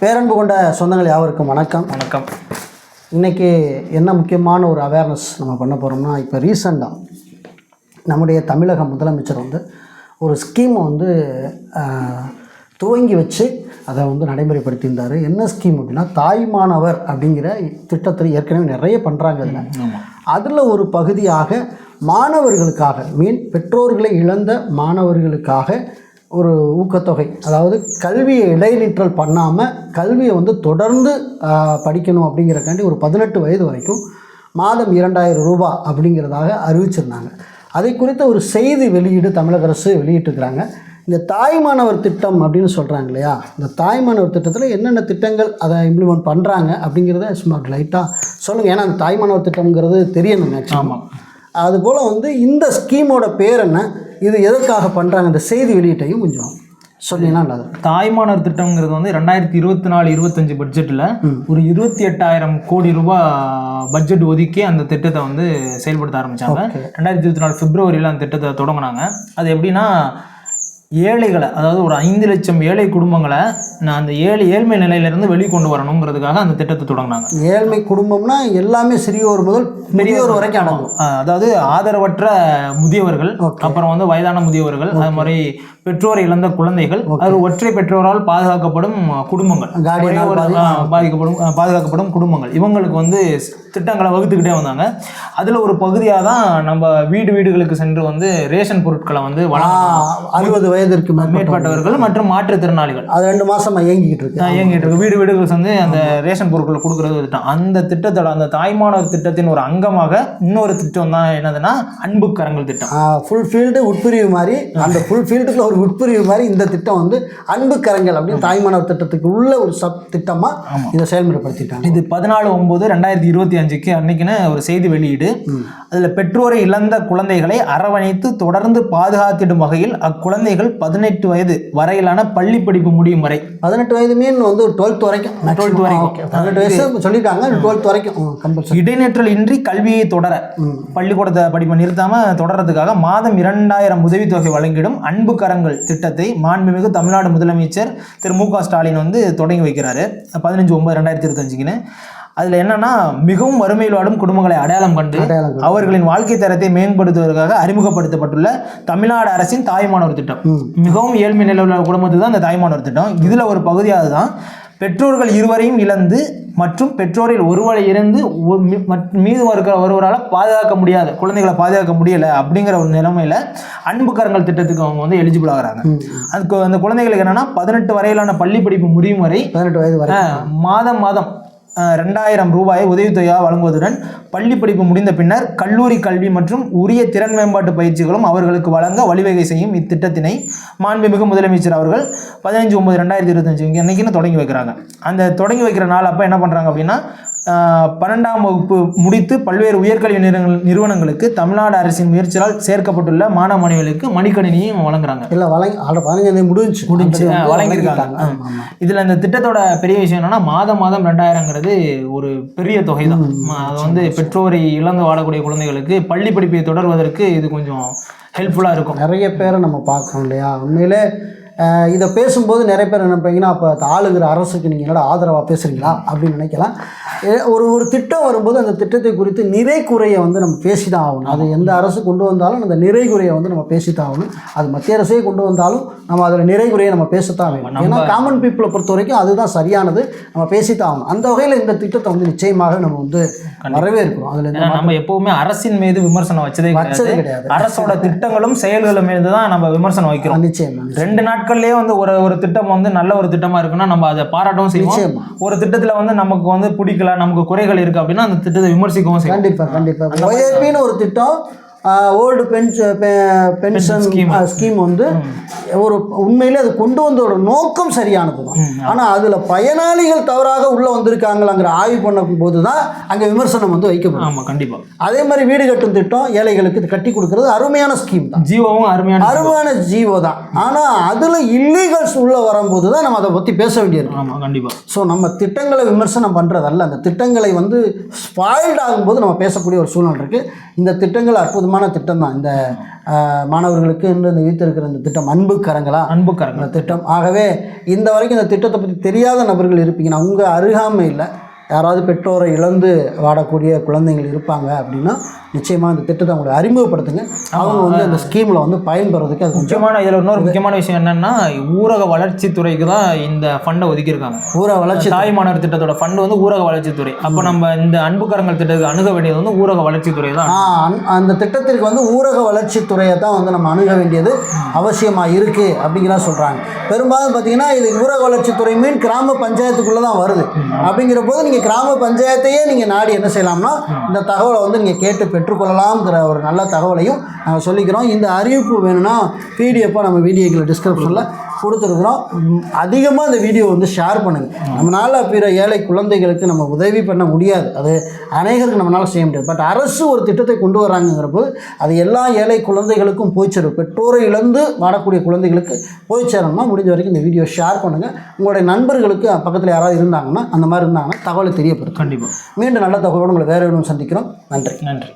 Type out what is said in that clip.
பேரன்பு கொண்ட சொந்தங்கள் யாவருக்கும் வணக்கம். வணக்கம். இன்றைக்கி என்ன முக்கியமான ஒரு அவேர்னஸ் நம்ம பண்ண போகிறோம்னா இப்போ ரீசண்டாக நம்முடைய தமிழக முதலமைச்சர் வந்து ஒரு ஸ்கீமை வந்து துவங்கி வச்சு அதை வந்து நடைமுறைப்படுத்தியிருந்தார். என்ன ஸ்கீம் அப்படின்னா தாய்மானவர் அப்படிங்கிற திட்டத்தில் ஏற்கனவே நிறைய பண்ணுறாங்க அதில். அதில் ஒரு பகுதியாக மாணவர்களுக்காக மீன் பெற்றோர்களை இழந்த மாணவர்களுக்காக ஒரு ஊக்கத்தொகை. அதாவது கல்வியை இடைநிற்றல் பண்ணாமல் கல்வியை வந்து தொடர்ந்து படிக்கணும் அப்படிங்கிறக்காண்டி ஒரு பதினெட்டு வயது வரைக்கும் மாதம் இரண்டாயிரம் ரூபாய் அப்படிங்கிறதாக அறிவிச்சிருந்தாங்க. அதை குறித்த ஒரு செய்தி வெளியீடு தமிழக அரசு வெளியிட்டிருக்கிறாங்க. இந்த தாய்மானவர் திட்டம் அப்படின்னு சொல்கிறாங்க இல்லையா? இந்த தாய்மானவர் திட்டத்தில் என்னென்ன திட்டங்கள் அதை இம்ப்ளிமெண்ட் பண்ணுறாங்க அப்படிங்கிறத சும்மா லைட்டாக சொல்லுங்கள் ஏன்னா அந்த தாய்மானவர் திட்டம்ங்கிறது தெரியணும் ஆமாம் அதுபோல் வந்து இந்த ஸ்கீமோட பேர் என்ன? இது எதற்காக பண்ணுறாங்க இந்த செய்தி வெளியீட்டையும் கொஞ்சம் சொன்னீங்கன்னா நல்லது. தாய்மானர் திட்டம்ங்கிறது வந்து ரெண்டாயிரத்தி இருபத்தி நாலு இருபத்தஞ்சு பட்ஜெட்டில் ஒரு இருபத்தி எட்டாயிரம் கோடி ரூபாய் பட்ஜெட் ஒதுக்கி அந்த திட்டத்தை வந்து செயல்படுத்த ஆரம்பிச்சாங்க. ரெண்டாயிரத்தி இருபத்தி நாலு பிப்ரவரியில் அந்த திட்டத்தை தொடங்கினாங்க. அது எப்படின்னா ஏழைகளை அதாவது ஒரு ஐந்து லட்சம் ஏழை குடும்பங்களை நான் அந்த ஏழை ஏழ்மை நிலையிலிருந்து வெளிக்கொண்டு வரணுங்கிறதுக்காக அந்த திட்டத்தை தொடங்கினாங்க. ஏழ்மை குடும்பம்னா எல்லாமே சிறியோர் முதல் பெரியோர் வரைக்கும் அடங்கும். அதாவது ஆதரவற்ற முதியவர்கள் அப்புறம் வந்து வயதான முதியவர்கள் அது மாதிரி பெற்றோரை இழந்த குழந்தைகள் அது ஒற்றை பெற்றோரால் பாதுகாக்கப்படும் குடும்பங்கள். பாதிக்கப்படும் பாதுகாக்கப்படும் குடும்பங்கள். இவங்களுக்கு வந்து திட்டங்களை வகுத்துக்கிட்டே வந்தாங்க. அதுல ஒரு பகுதியாக தான் நம்ம வீடு வீடுகளுக்கு சென்று வந்து ரேஷன் பொருட்களை வந்து அறுபது வயதிற்கு மேற்பட்ட மேற்பட்டவர்கள் மற்றும் மாற்றுத்திறனாளிகள். அது ரெண்டு மாசமா இயங்கிக்கிட்டு இருக்கு. இயங்கிட்டு இருக்கு. வீடு வீடுகளுக்கு வந்து அந்த ரேஷன் பொருட்களை கொடுக்கறது ஒரு திட்டம். அந்த திட்டத்தோட அந்த தாய்மானவர் திட்டத்தின் ஒரு அங்கமாக இன்னொரு திட்டம் தான் என்னதுன்னா அன்பு கரங்கள் திட்டம் ஃபுல் ஃபீல்டு உட்பிரிவு மாதிரி அந்த ஃபுல் ஃபீல்டுக்குள்ள ஒரு உட்பிரிவு மாதிரி இந்த திட்டம் வந்து அன்பு கரங்கள் அப்படின்னு தாய்மானவர் திட்டத்துக்கு உள்ள ஒரு சப் திட்டமாக இதை செயல்முறைப்படுத்திட்டாங்க. இது பதினாலு ஒன்பது ரெண்டாயிரத்தி இருபத்தி அஞ்சுக்கு அன்னைக்குன்னு ஒரு செய்தி வெளியீடு. அதில் பெற்றோரை இழந்த குழந்தைகளை அரவணைத்து தொடர்ந்து பாதுகாத்திடும் வகையில் அக்குழந்தைகள் பதினெட்டு வயது வரையிலான பள்ளி படிப்பு முடியும் வரை. பதினெட்டு வயது மீன் வந்து டுவெல்த் வரைக்கும். டுவெல்த் வரைக்கும். ஓகே பதினெட்டு வயசு சொல்லிட்டாங்க டுவெல்த் வரைக்கும். இடைநிற்றல் இன்றி கல்வியை தொடர. பள்ளிக்கூடத்தை படிப்பை நிறுத்தாம தொடர்றதுக்காக மாதம் இரண்டாயிரம் உதவித்தொகை வழங்கிடும் அன்பு கரங்கள் திட்டத்தை மாண்புமிகு தமிழ்நாடு முதலமைச்சர் திரு மு க ஸ்டாலின் வந்து தொடங்கி வைக்கிறாரு. பதினஞ்சு ஒன்பது ரெண்டாயிரத்தி இருபத்தஞ்சுக்குன்னு. அதில் என்னன்னா மிகவும் வறுமையில் வாடும் குடும்பங்களை அடையாளம் கண்டு. அவர்களின் வாழ்க்கை தரத்தை மேம்படுத்துவதற்காக அறிமுகப்படுத்தப்பட்டுள்ள தமிழ்நாடு அரசின் தாய்மானவர் திட்டம். மிகவும் ஏழ்மை நிலையில் உள்ள குடும்பத்துக்கு தான் இந்த தாய்மானவர் திட்டம். இதுல ஒரு பகுதியாக தான் பெற்றோர்கள் இருவரையும் இழந்து மற்றும் பெற்றோரில் ஒருவரை இருந்து மீது இருக்கிற ஒருவரால் பாதுகாக்க முடியாத குழந்தைகளை பாதுகாக்க முடியல அப்படிங்கிற ஒரு நிலைமையில அன்பு கரங்கள் திட்டத்துக்கு அவங்க வந்து எலிஜிபிள் ஆகுறாங்க. அதுக்கு அந்த குழந்தைகளுக்கு என்னன்னா பதினெட்டு வரையிலான பள்ளி படிப்பு முடியும் வரை பதினெட்டு வயது மாதம் மாதம் ரெண்டாயிரம் ரூபாயை உதவித்தொகையாக வழங்குவதுடன் பள்ளி படிப்பு முடிந்த பின்னர் கல்லூரி கல்வி மற்றும் உரிய திறன் மேம்பாட்டு பயிற்சிகளும் அவர்களுக்கு வழங்க வழிவகை செய்யும் இத்திட்டத்தினை மாண்புமிகு முதலமைச்சர் அவர்கள் பதினஞ்சு ஒம்பது ரெண்டாயிரத்தி இருபத்தஞ்சு அன்னைக்குன்னு தொடங்கி வைக்கிறாங்க. அந்த தொடங்கி வைக்கிற நாள் அப்போ என்ன பண்ணுறாங்க அப்படின்னா பன்னெண்டாம் வகுப்பு முடித்து பல்வேறு உயர்கல்வி நிறுவனங்கள் நிறுவனங்களுக்கு தமிழ்நாடு அரசின் முயற்சியால் சேர்க்கப்பட்டுள்ள மாணவ மாணவிகளுக்கு மடிக்கணினியும் வழங்குறாங்க. இல்லை வழங்கி முடிஞ்சு முடிஞ்சு வழங்கியிருக்காங்க. இதுல இந்த திட்டத்தோட பெரிய விஷயம் என்னன்னா மாதம் மாதம் ரெண்டாயிரங்கிறது ஒரு பெரிய தொகை தான் அது வந்து பெற்றோரை இழந்து வாழக்கூடிய குழந்தைகளுக்கு பள்ளி படிப்பை தொடர்வதற்கு இது கொஞ்சம் ஹெல்ப்ஃபுல்லா இருக்கும். நிறைய பேரை நம்ம பார்க்குறோம் இல்லையா? உண்மையிலே இதை பேசும்போது நிறைய பேர் நினைப்பீங்கன்னா அப்போ ஆளுகிற அரசுக்கு நீங்கள் என்னடா ஆதரவாக பேசுகிறீங்களா அப்படின்னு நினைக்கலாம். ஒரு ஒரு திட்டம் வரும்போது அந்த திட்டத்தை குறித்து நிறை குறையை வந்து நம்ம பேசி தான் ஆகணும். அது எந்த அரசு கொண்டு வந்தாலும் அந்த நிறை குறையை வந்து நம்ம பேசி தான் ஆகணும். அது மத்திய அரசே கொண்டு வந்தாலும் நம்ம அதில் நிறை குறையை நம்ம பேசத்தான் வேணும். ஏன்னா காமன் பீப்புளை பொறுத்த வரைக்கும் அதுதான் சரியானது. நம்ம பேசித்தான் ஆகணும். அந்த வகையில் இந்த திட்டத்தை வந்து நிச்சயமாக நம்ம வந்து வரவேற்கிறோம். அதில் நம்ம எப்பவுமே அரசின் மீது விமர்சனம் வச்சதே வச்சது கிடையாது. அரசோட திட்டங்களும் செயல்களும் மீது தான் நம்ம விமர்சனம் வைக்கிறோம். நிச்சயமா ரெண்டு நாட்கள்லயே வந்து ஒரு ஒரு திட்டம் வந்து நல்ல ஒரு திட்டமா இருக்குன்னா நம்ம அதை பாராட்டவும் செய்வோம். ஒரு திட்டத்துல வந்து நமக்கு வந்து பிடிக்கல நமக்கு குறைகள் இருக்கு அப்படின்னா அந்த திட்டத்தை விமர்சிக்கவும் செய்வோம். கண்டிப்பா கண்டிப்பா. ஒய்ஏபின்னு ஒரு திட்டம் ஓல்டு பென்ஷன் பென்ஷன் ஸ்கீம் வந்து ஒரு உண்மையிலே அது கொண்டு வந்தோட நோக்கம் சரியானது தான். ஆனால் அதில் பயனாளிகள் தவறாக உள்ளே வந்திருக்காங்களாங்கிற ஆய்வு பண்ணும்போது தான் அங்கே விமர்சனம் வந்து வைக்கப்படும். ஆமா கண்டிப்பா. அதே மாதிரி வீடு கட்டும் திட்டம் ஏழைகளுக்கு இது கட்டி கொடுக்கறது அருமையான ஸ்கீம் தான். ஜீவோவும் அருமையான அருமையான ஜீவோ தான். ஆனால் அதில் இல்லீகல்ஸ் உள்ளே வரும்போது தான் நம்ம அதை பற்றி பேச வேண்டியிருக்கு. ஆமா கண்டிப்பா. ஸோ நம்ம திட்டங்களை விமர்சனம் பண்ணுறதல்ல அந்த திட்டங்களை வந்து ஸ்பாயில்ட் ஆகும்போது நம்ம பேசக்கூடிய ஒரு சூழ்நிலை இருக்குது இந்த திட்டங்கள் அற்புதமாக அற்புதமான திட்டம் தான் இந்த மாணவர்களுக்கு இன்று இந்த வீட்டிருக்கிற இந்த திட்டம் அன்பு கரங்களா அன்புக்காரங்க இந்த திட்டம். ஆகவே இந்த வரைக்கும் இந்த திட்டத்தை பற்றி தெரியாத நபர்கள் இருப்பீங்கன்னா உங்கள் அருகாமையில் யாராவது பெற்றோரை இழந்து வாடக்கூடிய குழந்தைகள் இருப்பாங்க அப்படின்னா நிச்சயமாக இந்த திட்டத்தை அவங்களை அறிமுகப்படுத்துங்க. அவங்க வந்து அந்த ஸ்கீமில் வந்து பயன்பெறதுக்கு அது முக்கியமான இதில் இன்னொரு முக்கியமான விஷயம் என்னன்னா ஊரக வளர்ச்சித்துறைக்கு தான் இந்த ஃபண்டை ஒதுக்கியிருக்காங்க. ஊர வளர்ச்சி தாய் மாணவர் திட்டத்தோட ஃபண்ட் வந்து ஊரக வளர்ச்சித்துறை அப்போ நம்ம இந்த அன்புக்கரங்கள் திட்டத்துக்கு அணுக வேண்டியது வந்து ஊரக வளர்ச்சித்துறை தான். அந்த- அந்த திட்டத்திற்கு வந்து ஊரக வளர்ச்சித்துறையை தான் வந்து நம்ம அணுக வேண்டியது அவசியமாக இருக்குது அப்படிங்கிறத சொல்கிறாங்க பெரும்பாலும் பார்த்தீங்கன்னா இது ஊரக வளர்ச்சித்துறை மீன் கிராம பஞ்சாயத்துக்குள்ளே தான் வருது. அப்படிங்கிற போது நீங்கள் கிராம பஞ்சாயத்தையே நீங்கள் நாடி என்ன செய்யலாம்னா இந்த தகவலை வந்து நீங்கள் கேட்டு பெற்றுக்கொள்ளலாம்ங்கிற ஒரு நல்ல தகவலையும் நாங்கள் சொல்லிக்கிறோம். இந்த அறிவிப்பு வேணும்னா பிடிஎஃபாக நம்ம வீடியோக்களை டிஸ்கிரிப்ஷனில் கொடுத்துருக்குறோம். அதிகமாக இந்த வீடியோ வந்து ஷேர் பண்ணுங்கள் நம்மளால் பிற ஏழை குழந்தைகளுக்கு நம்ம உதவி பண்ண முடியாது. அது அநேகருக்கு நம்மளால் செய்ய முடியாது. பட் அரசு ஒரு திட்டத்தை கொண்டு வராங்கங்கிற போது அது எல்லா ஏழை குழந்தைகளுக்கும் போய் சேரும். பெற்றோரை இழந்து வாடக்கூடிய குழந்தைகளுக்கு போய் சேரணும்னா முடிஞ்ச வரைக்கும் இந்த வீடியோ ஷேர் பண்ணுங்கள் உங்களுடைய நண்பர்களுக்கு பக்கத்தில் யாராவது இருந்தாங்கன்னா அந்த மாதிரி இருந்தாங்கன்னா தகவலை தெரியப்படுத்தும் கண்டிப்பாக மீண்டும் நல்ல தகவலோடு உங்களை வேறு ஒன்றும் சந்திக்கிறோம். நன்றி. நன்றி.